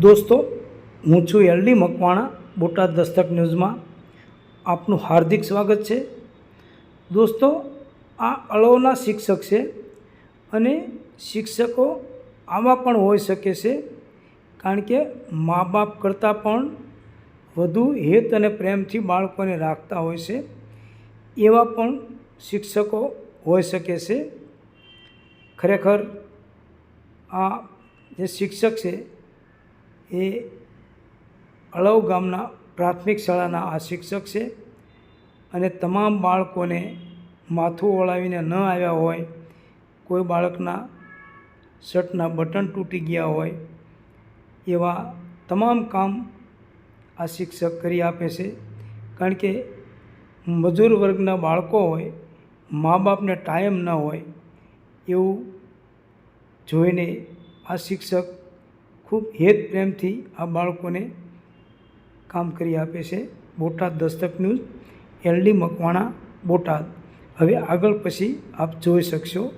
દોસ્તો, હું છું એલડી મકવાણા, બોટાદ દસ્તક ન્યૂઝમાં. આપનું હાર્દિક સ્વાગત છે. દોસ્તો, આ અળવના શિક્ષક છે અને શિક્ષકો આવા પણ હોઈ શકે છે, કારણ કે મા બાપ કરતાં પણ વધુ હેત અને પ્રેમથી બાળકોને રાખતા હોય છે. એવા પણ શિક્ષકો હોઈ શકે છે. ખરેખર, આ જે શિક્ષક છે એ અળવ ગામના પ્રાથમિક શાળાના આ શિક્ષક છે અને તમામ બાળકોને માથું ઓળાવીને ન આવ્યા હોય, કોઈ બાળકના શર્ટના બટન તૂટી ગયા હોય, એવા તમામ કામ આ શિક્ષક કરી આપે છે. કારણ કે મજૂર વર્ગના બાળકો હોય, મા બાપને ટાઈમ ન હોય, એવું જોઈને આ શિક્ષક ખૂબ હેત પ્રેમથી આ બાળકોને કામ કરી આપે છે. Botad Dastak news L D Makwana, Botad. હવે આગળ પછી આપ જોઈ શકશો